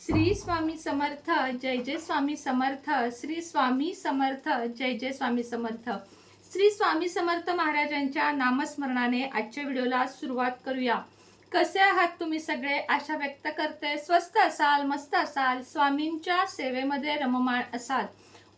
श्री स्वामी समर्थ जय जय स्वामी समर्थ श्री स्वामी समर्थ जय जय स्वामी समर्थ. श्री स्वामी समर्थ महाराजांच्या नामस्मरणाने आजच्या व्हिडिओला सुरुवात करूया. कसे आहात तुम्ही सगळे? आशा व्यक्त करते. स्वस्त असाल मस्त असाल स्वामींच्या सेवेमध्ये रममाण असाल.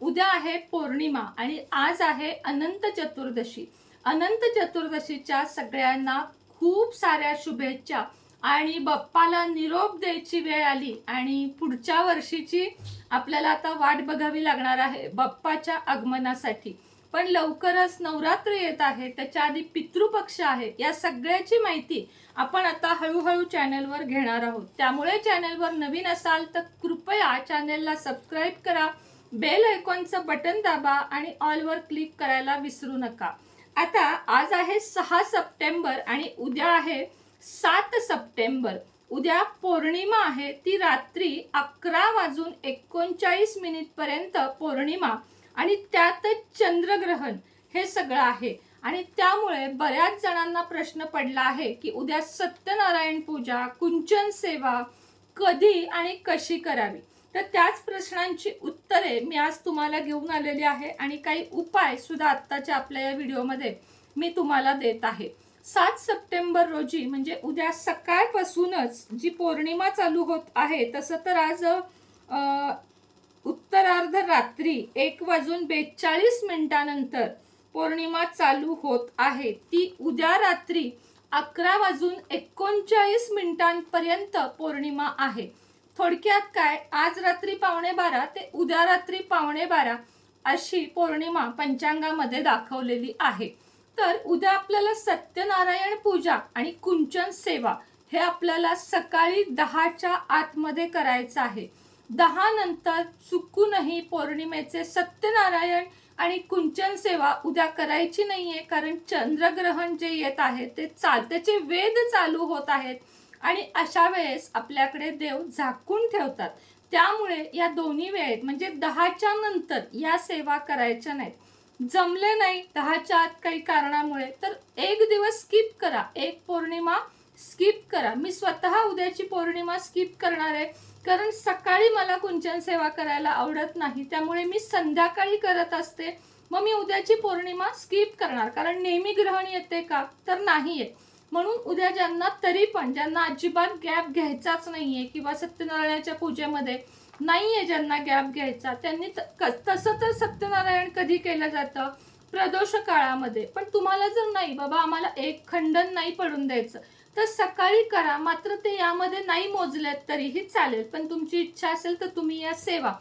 उद्या आहे पौर्णिमा आणि आज आहे अनंत चतुर्दशी. अनंत चतुर्दशीच्या सगळ्यांना खूप साऱ्या शुभेच्छा. आणि बाप्पाला निरोप द्यायची वेळ आली आणि पुढच्या वर्षीची आपल्याला आता वाट बघावी लागणार आहे बाप्पाच्या आगमनासाठी. पण लवकरच नवरात्र येत आहे त्याच्या आधी पितृपक्ष आहे या सगळ्याची माहिती आपण आता हळूहळू चॅनलवर घेणार आहोत. त्यामुळे चॅनलवर नवीन असाल तर कृपया चॅनलला सबस्क्राईब करा बेल आयकॉनचं बटन दाबा आणि ऑलवर क्लिक करायला विसरू नका. आता आज आहे सहा सप्टेंबर आणि उद्या आहे सात सप्टेंबर. उद्या पौर्णिमा आहे. ती रात्री अकरा वाजून एकोणचाळीस मिनिटपर्यंत पौर्णिमा. आणि त्यातच चंद्रग्रहण हे सगळं आहे. आणि त्यामुळे बऱ्याच जणांना प्रश्न पडला आहे की उद्या सत्यनारायण पूजा कुंचन सेवा कधी आणि कशी करावी? तर त्याच प्रश्नांची उत्तरे मी आज तुम्हाला घेऊन आलेली आहे. आणि काही उपाय सुद्धा आत्ताच्या आपल्या या व्हिडिओमध्ये मी तुम्हाला देत आहे. सात सप्टेंबर रोजी म्हणजे उद्या सकाळपासूनच जी पौर्णिमा चालू होत आहे तसं तर आज उत्तरार्ध रात्री एक वाजून बेचाळीस मिनिटानंतर पौर्णिमा चालू होत आहे. ती उद्या रात्री अकरा वाजून एकोणचाळीस मिनिटांपर्यंत पौर्णिमा आहे. थोडक्यात काय? आज रात्री पावणे बारा ते उद्या रात्री पावणे बारा अशी पौर्णिमा पंचांगामध्ये दाखवलेली आहे. तर उद्या आपल्याला सत्यनारायण पूजा आणि कुंचन सेवा हे आपल्याला सकाळी दहाच्या आतमध्ये करायचं आहे. दहा नंतर चुकूनही पौर्णिमेचे सत्यनारायण आणि कुंचन सेवा उद्या करायची नाहीये कारण चंद्रग्रहण जे येत आहे ते चाल त्याचे वेद चालू होत आहेत आणि अशा वेळेस आपल्याकडे देव झाकून ठेवतात. त्यामुळे या दोन्ही वेळेत म्हणजे दहाच्या नंतर या सेवा करायच्या नाहीत. जमले नाही दहाच्या आत काही कारणामुळे तर एक दिवस स्किप करा. एक पौर्णिमा स्किप करा. मी स्वतः उद्याची पौर्णिमा स्किप करणार आहे कारण सकाळी मला कुंचन सेवा करायला आवडत नाही. त्यामुळे मी संध्याकाळी करत असते. मग मी उद्याची पौर्णिमा स्किप करणार कारण नेहमी ग्रहण येते का? तर नाही आहे म्हणून उद्या ज्यांना तरी पण ज्यांना अजिबात गॅप घ्यायचाच नाही आहे किंवा सत्यनारायणाच्या पूजेमध्ये नाहीये ज्यांना गॅप घ्यायचा. त्यांनी क- तसं तर सत्यनारायण कधी केलं जातं? प्रदोष काळामध्ये. पण तुम्हाला जर नाही बाबा आम्हाला एक खंडन नाही पडून द्यायचं तर सकाळी करा. मात्र ते यामध्ये नाही मोजलेत तरीही चालेल. पण तुमची इच्छा असेल तर तुम्ही या सेवा.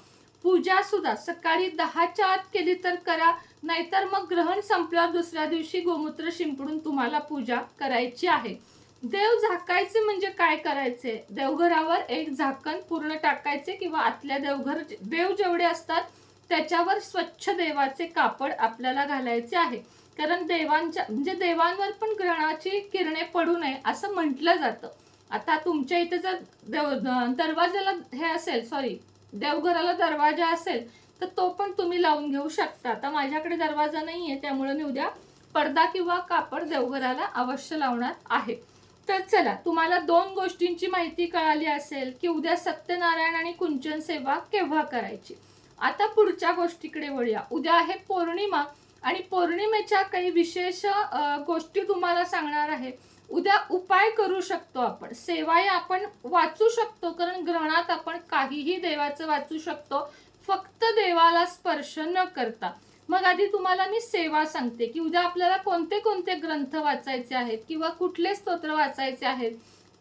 पूजा सुद्धा. सकाळी दहाच्या आत केली तर करा. नाहीतर मग ग्रहण संपल्यावर दुसऱ्या दिवशी गोमूत्र शिंपडून तुम्हाला पूजा करायची आहे. देव झाकायचे म्हणजे काय करायचे? देवघरावर एक झाकण पूर्ण टाकायचे किंवा आतल्या देवघर देव जेवढे असतात त्याच्यावर स्वच्छ देवाचे कापड आपल्याला घालायचे आहे. कारण देवांच्या म्हणजे देवांवर पण ग्रहणाची किरणे पडू नये असं म्हटलं जातं. आता तुमच्या इथे जर देव दरवाजाला हे असेल सॉरी देवघराला दरवाजा असेल तर तो पण तुम्ही लावून घेऊ शकता. आता माझ्याकडे दरवाजा नाहीये त्यामुळे मी उद्या पडदा किंवा कापड देवघराला अवश्य लावणार आहे. तर चला तुम्हाला दोन गोष्टींची माहिती कळाली असेल की उद्या सत्यनारायण आणि कुंचन सेवा केव्हा करायची? आता पुढच्या गोष्टीकडे वळूया. उद्या आहे पौर्णिमा आणि पौर्णिमेच्या काही विशेष गोष्टी तुम्हाला सांगणार आहे. उद्या उपाय करू शकतो आपण. सेवाही आपण वाचू शकतो कारण ग्रहणात आपण काहीही देवाचं वाचू शकतो. फक्त देवाला स्पर्श न करता. मग आधी तुम्हाला मी सेवा सांगते की उद्या आपल्याला कोणते कोणते ग्रंथ वाचायचे आहेत किंवा कुठले स्तोत्र वाचायचे आहेत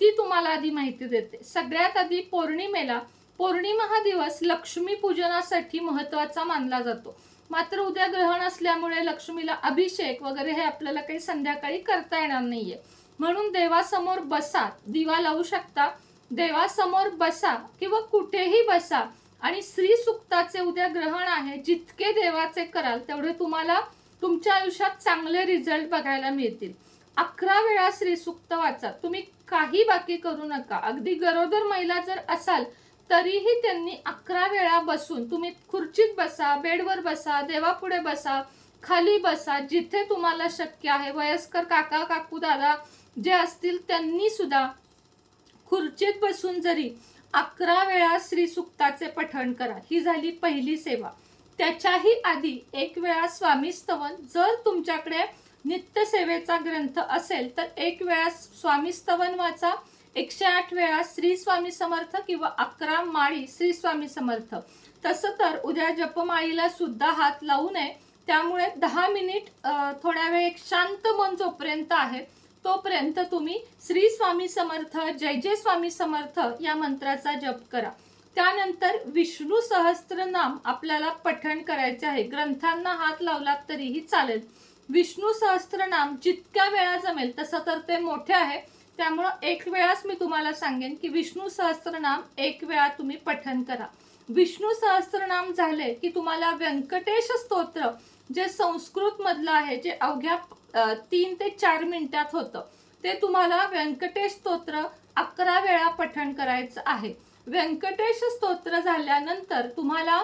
ती तुम्हाला आधी माहिती देते. सगळ्यात आधी पौर्णिमेला पौर्णिमा हा दिवस लक्ष्मी पूजनासाठी महत्त्वाचा मानला जातो. मात्र उद्या ग्रहण असल्यामुळे लक्ष्मीला अभिषेक वगैरे हे आपल्याला काही संध्याकाळी करता येणार नाहीये. म्हणून देवासमोर बसा दिवा लावू शकता. देवासमोर बसा किंवा कुठेही बसा. आणि श्री सुक्ताचे उद्या ग्रहण आहे जितके देवाचे कराल तेवढे तुम्हाला तुमच्या आयुष्यात चांगले रिझल्ट बघायला मिळतील. अकरा वेळा श्री सुक्त वाचा. तुम्ही काही बाकी करू नका. अगदी गरोदर महिला जर असाल तरीही त्यांनी अकरा वेळा बसून तुम्ही खुर्चीत बसा बेडवर बसा देवापुढे बसा खाली बसा जिथे तुम्हाला शक्य आहे. वयस्कर काका काकू दादा जे असतील त्यांनी सुद्धा खुर्चीत बसून जरी अकरा वेळा श्री सुक्ताचे पठण करा. ही झाली पहिली सेवा. त्याच्याही आधी एक वेळा स्वामी स्तवन. जर तुमच्याकडे नित्यसेवेचा ग्रंथ असेल तर एक वेळा स्वामी स्तवन वाचा. एकशे आठ वेळा श्री स्वामी समर्थ किंवा अकरा माळी श्री स्वामी समर्थ. तसं तर उद्या जपमाळीला सुद्धा हात लावू नये. त्यामुळे दहा मिनिट थोड्या वेळ एक शांत मन जोपर्यंत आहे तोपर्यंत तुम्ही श्री स्वामी समर्थ जय जय स्वामी समर्थ या मंत्राचा जप करा. त्यानंतर विष्णू सहस्त्रनाम आपल्याला पठण करायचे आहे. ग्रंथांना हात लावलात तरीही चालेल. विष्णू सहस्त्रनाम जितक्या वेळा जमेल तसं तर ते मोठे आहे. त्यामुळं एक वेळाच मी तुम्हाला सांगेन की विष्णू सहस्त्रनाम एक वेळा तुम्ही पठण करा. विष्णू सहस्त्रनाम झाले की तुम्हाला व्यंकटेश स्तोत्र जे संस्कृत मधलं आहे जे अवघ्या तीन ते चार मिनिटात होतं ते तुम्हाला व्यंकटेश स्तोत्र अकरा वेळा पठण करायचं आहे. व्यंकटेश स्तोत्र झाल्यानंतर तुम्हाला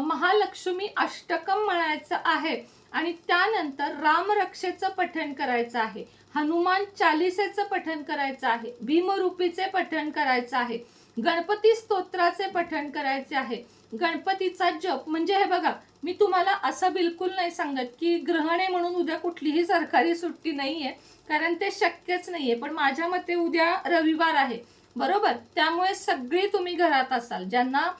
महालक्ष्मी अष्टकम म्हणायचं आहे आणि त्यानंतर रामरक्षेचं पठण करायचं आहे. हनुमान चालिसेचं पठण करायचं आहे. भीमरूपीचे पठण करायचं आहे. गणपती स्तोत्राचे पठण करायचे आहे. गणपतीचा जप म्हणजे हे बघा मी तुम्हाला असं बिलकुल नाही सांगत की ग्रहण आहे म्हणून उद्या कुठलीही सरकारी सुट्टी नाहीये कारण ते शक्यच नाही आहे पण माझ्या मते उद्या रविवार आहे बरोबर? त्यामुळे सगळी तुम्ही घरात असाल. ज्यांना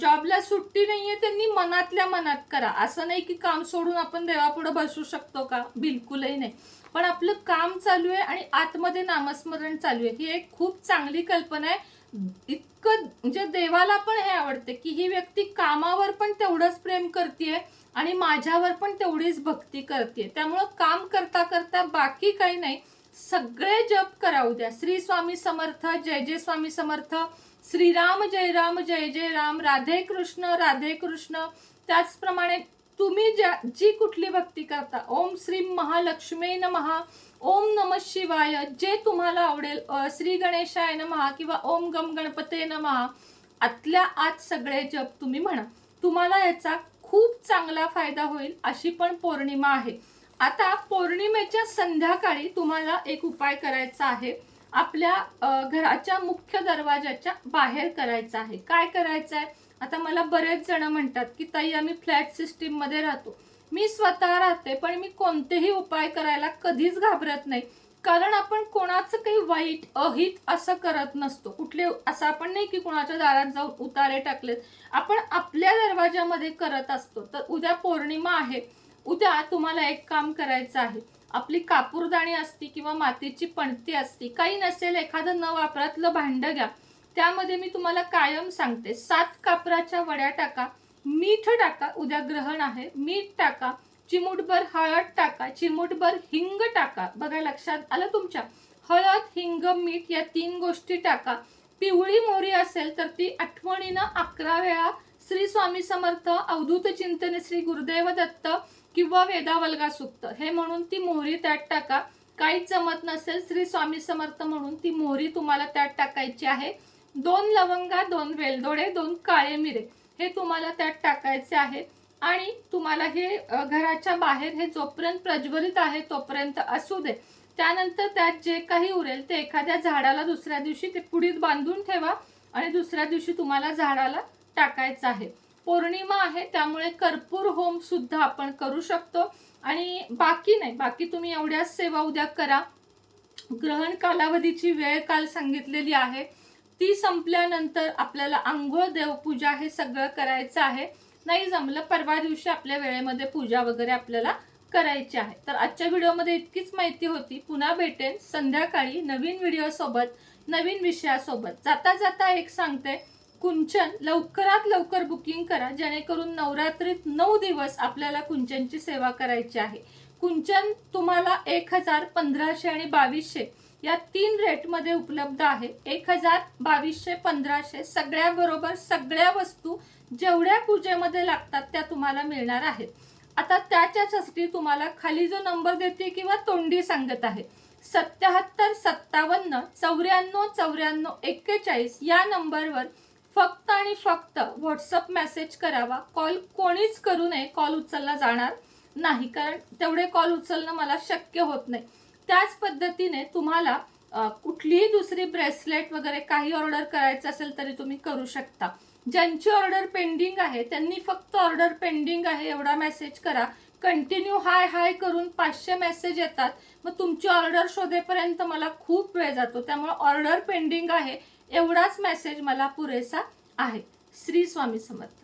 जॉबला सुट्टी नाहीये त्यांनी मनातल्या मनात करा. असं नाही की काम सोडून आपण देवापुढे बसू शकतो का? बिलकुलही नाही. पण आपलं काम चालू आहे आणि आतमध्ये नामस्मरण चालू आहे. ही एक खूप चांगली कल्पना आहे. इतकं म्हणजे देवाला पण हे आवडते की ही व्यक्ती कामावर पण तेवढंच प्रेम करते आणि माझ्यावर पण तेवढीच भक्ती करते त्यामुळं काम करता करता बाकी काही नाही. सगळे जप कराऊ द्या. श्री स्वामी समर्थ जय जय स्वामी समर्थ श्रीराम जय राम जय जय राम राधे कृष्ण राधे कृष्ण. त्याचप्रमाणे तुम्ही ज्या जी कुठली भक्ती करता ओम श्री महालक्ष्मी महा ओम नम शिवाय जे तुम्हाला आवडेल श्री गणेशाय नमहा किंवा ओम गम गणपते नमहा आतल्या आत सगळे जप तुम्ही म्हणा. तुम्हाला याचा खूप चांगला फायदा होईल अशी पण पौर्णिमा आहे. आता पौर्णिमेच्या संध्याकाळी तुम्हाला एक उपाय करायचा आहे. आपल्या घराच्या मुख्य दरवाजाच्या बाहेर करायचा आहे. काय करायचं आहे आता मला बरेच जण म्हणतात की ताई आम्ही फ्लॅट सिस्टीममध्ये राहतो. मी स्वतः राहते पण मी कोणतेही उपाय करायला कधीच घाबरत नाही. कारण आपण कोणाचं काही वाईट अहित असं करत नसतो. कुठले असं आपण नाही की कोणाच्या दारात जाऊन उतारे टाकलेत. आपण आपल्या दरवाजामध्ये करत असतो. तर उद्या पौर्णिमा आहे. उद्या तुम्हाला एक काम करायचं आहे. आपली कापूरदाणी असती किंवा मातीची पणती असती काही नसेल एखादं न वापरातलं भांडं घ्या. त्यामध्ये मी तुम्हाला कायम सांगते. सात कापराच्या वड्या टाका मीठ टाका उद्या ग्रहण आहे मीठ टाका चिमूटभर हळद टाका चिमूटभर हिंग टाका. बघा लक्षात आलं तुमच्या? हळद हिंग मीठ या तीन गोष्टी टाका. पिवळी मोहरी असेल तर ती आठवणीनं अकरा वेळा श्री स्वामी समर्थ अवधूत चिंतन श्री गुरुदेव दत्त किंवा वेदावल्गा सुक्त हे म्हणून ती मोहरी त्यात टाका. काहीच जमत नसेल श्री स्वामी समर्थ म्हणून ती मोहरी तुम्हाला त्यात टाकायची आहे. दोन लवंगा दोन वेलदोडे दोन काळे मिरे हे तुम्हाला त्यात टाकायचे आहे आणि तुम्हाला हे घराच्या बाहेर हे जोपर्यंत प्रज्वलित आहे तोपर्यंत असू दे. त्यानंतर त्यात जे काही उरेल ते एखाद्या झाडाला दुसऱ्या दिवशी ते पुडीत बांधून ठेवा आणि दुसऱ्या दिवशी तुम्हाला झाडाला टाकायचं आहे. पौर्णिमा आहे त्यामुळे कर्पूर होम सुद्धा आपण करू शकतो. आणि बाकी नाही बाकी तुम्ही एवढ्याच सेवा उद्या करा. ग्रहण कालावधीची वेळ काल सांगितलेली आहे. ती संपल्यानंतर आपल्याला आंघोळ देवपूजा हे सगळं करायचं आहे. नाही जमलं परवा दिवशी आपल्या वेळेमध्ये पूजा वगैरे आपल्याला करायची आहे. तर आजच्या व्हिडिओमध्ये इतकीच माहिती होती. पुन्हा भेटेन संध्याकाळी नवीन व्हिडिओसोबत नवीन विषयासोबत. जाता जाता एक सांगते कुंचन लवकरात लवकर बुकिंग करा जेणेकरून नवरात्रीत नऊ दिवस आपल्याला कुंचनची सेवा करायची आहे. कुंचन तुम्हाला एक हजार पंधराशे आणि बावीसशे या तीन रेटमध्ये उपलब्ध आहे. एक हजार बावीसशे पंधराशे सगळ्या बरोबर सगळ्या वस्तू जेवढ्या पूजेमध्ये लागतात त्या तुम्हाला मिळणार आहेत. आता त्याच्यासाठी तुम्हाला खाली जो नंबर देते किंवा तोंडी सांगत आहे. सत्याहत्तर सत्तावन्न चौऱ्याण्णव चौऱ्याण्णव एक्केचाळीस या नंबरवर फक्त आणि फक्त व्हॉट्सअप मेसेज करावा. कॉल कोणीच करू नये कॉल उचलला जाणार नाही. कारण तेवढे कॉल उचलणं मला शक्य होत नाही. त्याच पद्धतीने तुम्हाला कुठलीही दुसरी ब्रेसलेट वगैरे काही ऑर्डर करायचं असेल तरी तुम्ही करू शकता. ज्यांची ऑर्डर पेंडिंग आहे त्यांनी फक्त ऑर्डर पेंडिंग आहे एवढा मेसेज करा. कंटिन्यू हाय हाय करून पाचशे मेसेज येतात. मग तुमची ऑर्डर शोधेपर्यंत मला खूप वेळ जातो. त्यामुळे ऑर्डर पेंडिंग आहे एवढाच मेसेज मला पुरेसा आहे. श्री स्वामी समर्थ.